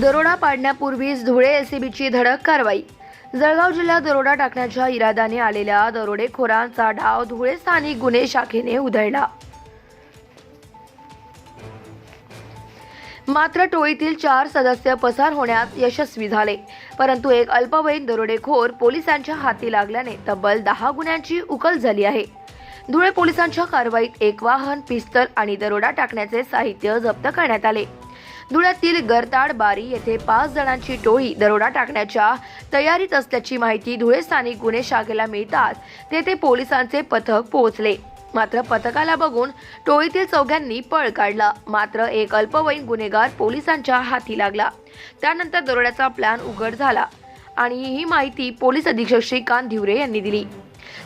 दरोडा पाडण्यापूर्वीच धुळे एसीबीची धडक कारवाई. जळगाव जिल्ह्यात दरोडा टाकण्याच्या इराद्याने आलेल्या दरोडेखोरांचा डाव धुळे स्थानिक गुन्हे शाखेने उधळला. मात्र टोळीतील चार सदस्य पसार होण्यात यशस्वी झाले. परंतु एक अल्पवयीन दरोडेखोर पोलिसांच्या हाती लागल्याने तब्बल दहा गुन्ह्यांची उकल झाली आहे. धुळे पोलिसांच्या कारवाईत एक वाहन पिस्तल आणि दरोडा टाकण्याचे साहित्य जप्त करण्यात आले. धुळ्यातील गरताड बारी येथे पाच जणांची टोळी दरोडा टाकण्याच्या तयारीत असल्याची माहिती धुळे स्थानिक गुन्हे शाखेला मिळताच तेथे पोलिसांचे पथक पोहोचले. मात्र पथकाला बघून टोळीतील चौघांनी पळ काढला. मात्र एक अल्पवयीन गुन्हेगार पोलिसांच्या हाती लागला. त्यानंतर दरोड्याचा प्लॅन उघड झाला आणि ही माहिती पोलीस अधीक्षक श्रीकांत धिवरे यांनी दिली.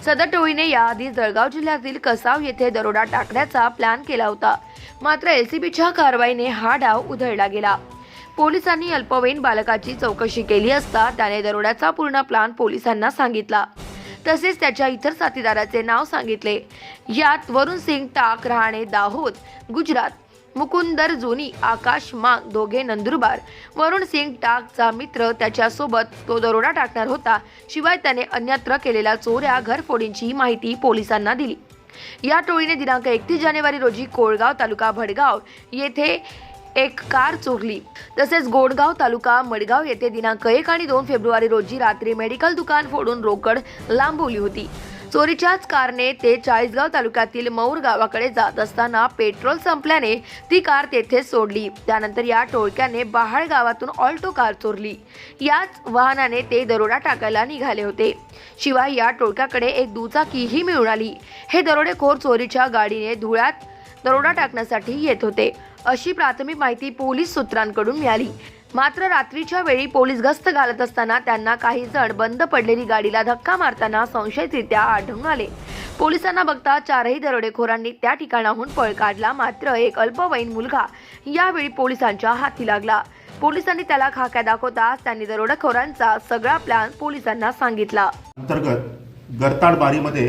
सदर टोळीने याआधी जळगाव जिल्ह्यातील कसाव येथे दरोडा टाकण्याचा प्लॅन केला होता. मात्र एलसीबीच्या कारवाईने हा डाव उधळला गेला. पोलिसांनी अल्पवयीन बालकाची चौकशी केली असता त्याने दरोड्याचा पूर्ण प्लान पोलिसांना सांगितला. तसेच त्याच्या इतर साथीदाराचे नाव सांगितले. यात वरुण सिंग टाक राहणे दाहोद गुजरात मुकुंदर जुनी आकाश मांग दोघे नंदुरबार वरुण सिंग टाकचा मित्र त्याच्यासोबत तो दरोडा टाकणार होता. शिवाय त्याने अन्यत्र केलेल्या चोऱ्या घरफोडींची माहिती पोलिसांना दिली. या टोळीने दिनांक एकतीस जानेवारी रोजी कोळगाव तालुका भडगाव येथे एक कार चोरली. तसेच गोडगाव तालुका मडगाव येथे दिनांक एक आणि दोन फेब्रुवारी रोजी रात्री मेडिकल दुकान फोडून रोकड लांबवली होती. चोरीच्याच कारने ते चाळीसगाव तालुक्यातील मौर गावाकडे जात असताना पेट्रोल संपल्याने ती कार तेथेच सोडली. त्यानंतर या टोळक्याने बहाळ गावातून ऑल्टो कार चोरली. याच वाहनाने ते दरोडा टाकायला निघाले होते. शिवाय या टोळक्याकडे एक दुचाकीही मिळून आली. हे दरोडेखोर चोरीच्या गाडीने धुळ्यात दरोडा टाकण्यासाठी येत होते. अशी प्राथमिक माहिती पोलीस सूत्रांकडून मिळाली. मात्र रात्रीच्या वेळी पोलीस गस्त घालत असताना त्यांना काही जण बंद पडलेली गाडीला धक्का मारताना संशयितरित्या आढळून आले. पोलिसांना बघता चारही दरोडेखोरांनी त्या ठिकाणाहून पळ काढला. मात्र एक अल्पवयीन मुलगा यावेळी पोलिसांच्या हाती लागला. पोलिसांनी त्याला खाक्या दाखवताच त्यांनी दरोडेखोरांचा सगळा प्लॅन पोलिसांना सांगितला. अंतर्गत गरताड बारीमध्ये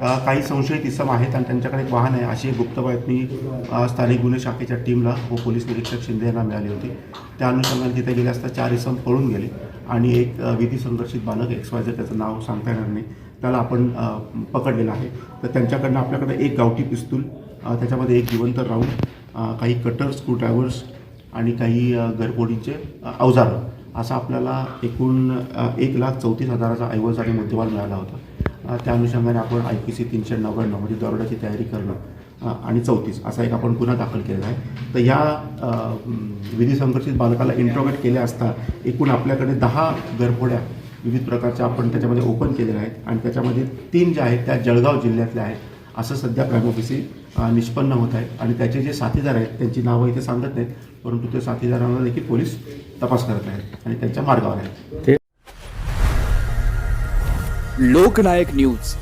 काही संशयित इसम आहेत आणि त्यांच्याकडे एक वाहन आहे. अशी एक गुप्त बातमी स्थानिक गुन्हे शाखेच्या टीमला व पोलीस निरीक्षक शिंदे यांना मिळाली होती. त्या अनुषंगाने तिथे गेले असता चार इसम पळून गेले आणि एक विधी संरक्षित बालक एक्स वाय त्याचं नाव सांगता येणार नाही. त्याला आपण पकडलेलं आहे. तर त्यांच्याकडनं आपल्याकडे एक गावठी पिस्तूल त्याच्यामध्ये एक जिवंत राऊंड काही कटर स्क्रूड्रायव्हर्स आणि काही अ, अवजारं. असा आपल्याला एकूण एक लाख चौतीस हजाराचा ऐवज आणि मुद्देवाल मिळाला होता. त्या अनुषंगाने आपण आय पी सी तीनशे नव्याण्णव म्हणजे दरोड्याची तयारी करणं आणि चौतीस असा एक आपण गुन्हा दाखल केलेला आहे. तर ह्या विधी संघर्षित बालकाला इंट्रोगेट केले असता एकूण आपल्याकडे दहा घरफोड्या विविध प्रकारच्या आपण त्याच्यामध्ये ओपन केलेल्या आहेत आणि त्याच्यामध्ये तीन ज्या आहेत त्या जळगाव जिल्ह्यातल्या आहेत. असं सध्या प्रायमोफिसी निष्पन्न होत आहे आणि त्याचे जे साथीदार आहेत त्यांची नावं इथे सांगत नाहीत परंतु त्या साथीदारांना देखील पोलीस तपास करत आहेत आणि त्यांच्या मार्गावर आहेत. लोकनायक न्यूज.